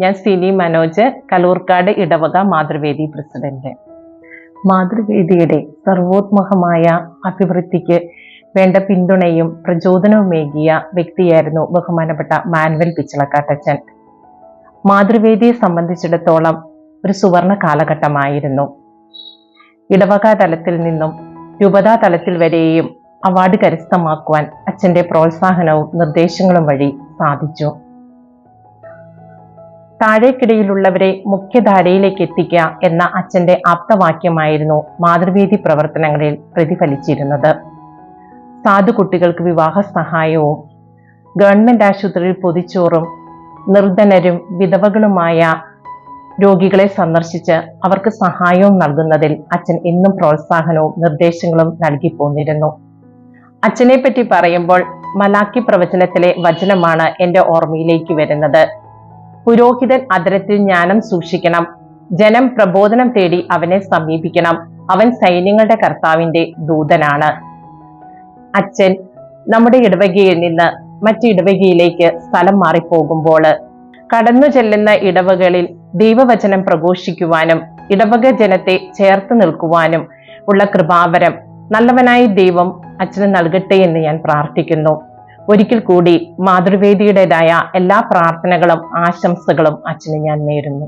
ഞാൻ സിനി മനോജ് കലൂർക്കാട് ഇടവക മാതൃവേദി പ്രസിഡന്റ്. മാതൃവേദിയുടെ സർവോത്മഹമായ അഭിവൃദ്ധിക്ക് വേണ്ട പിന്തുണയും പ്രചോദനവുമേകിയ വ്യക്തിയായിരുന്നു ബഹുമാനപ്പെട്ട മാനുവൽ പിച്ചളക്കാട്ടച്ചൻ. മാതൃവേദിയെ സംബന്ധിച്ചിടത്തോളം ഒരു സുവർണ കാലഘട്ടമായിരുന്നു. ഇടവക തലത്തിൽ നിന്നും രൂപതാ തലത്തിൽ വരെയും അവാർഡ് കരസ്ഥമാക്കുവാൻ അച്ഛന്റെ പ്രോത്സാഹനവും നിർദ്ദേശങ്ങളും വഴി സാധിച്ചു. താഴേക്കിടയിലുള്ളവരെ മുഖ്യധാരയിലേക്ക് എത്തിക്കുക എന്ന അച്ഛന്റെ ആപ്തവാക്യമായിരുന്നു മാതൃവേദി പ്രവർത്തനങ്ങളിൽ പ്രതിഫലിച്ചിരുന്നത്. സാധു കുട്ടികൾക്ക് വിവാഹ സഹായവും ഗവൺമെന്റ് ആശുപത്രിയിൽ പൊതിച്ചോറും നിർധനരും വിധവകളുമായ രോഗികളെ സന്ദർശിച്ച് അവർക്ക് സഹായവും നൽകുന്നതിൽ അച്ഛൻ എന്നും പ്രോത്സാഹനവും നിർദ്ദേശങ്ങളും നൽകി പോന്നിരുന്നു. അച്ഛനെ പറ്റി പറയുമ്പോൾ മലാക്കി പ്രവചനത്തിലെ വചനമാണ് എന്റെ ഓർമ്മയിലേക്ക് വരുന്നത്. പുരോഹിതൻ അതരത്തിൽ ജ്ഞാനം സൂക്ഷിക്കണം. ജനം പ്രബോധനം തേടി അവനെ സമീപിക്കണം. അവൻ സൈന്യങ്ങളുടെ കർത്താവിന്റെ ദൂതനാണ്. അച്ഛൻ നമ്മുടെ ഇടവകയിൽ നിന്ന് മറ്റു ഇടവകയിലേക്ക് സ്ഥലം മാറിപ്പോകുമ്പോൾ കടന്നു ചെല്ലുന്ന ഇടവകളിൽ ദൈവവചനം പ്രഘോഷിക്കുവാനും ഇടവക ജനത്തെ ചേർത്ത് നിൽക്കുവാനും ഉള്ള കൃപാവരം നല്ലവനായ ദൈവം അച്ഛന് നൽകട്ടെ എന്ന് ഞാൻ പ്രാർത്ഥിക്കുന്നു. ഒരിക്കൽ കൂടി മാതൃവേദിയുടേതായ എല്ലാ പ്രാർത്ഥനകളും ആശംസകളും അച്ഛന് ഞാൻ നേരുന്നു.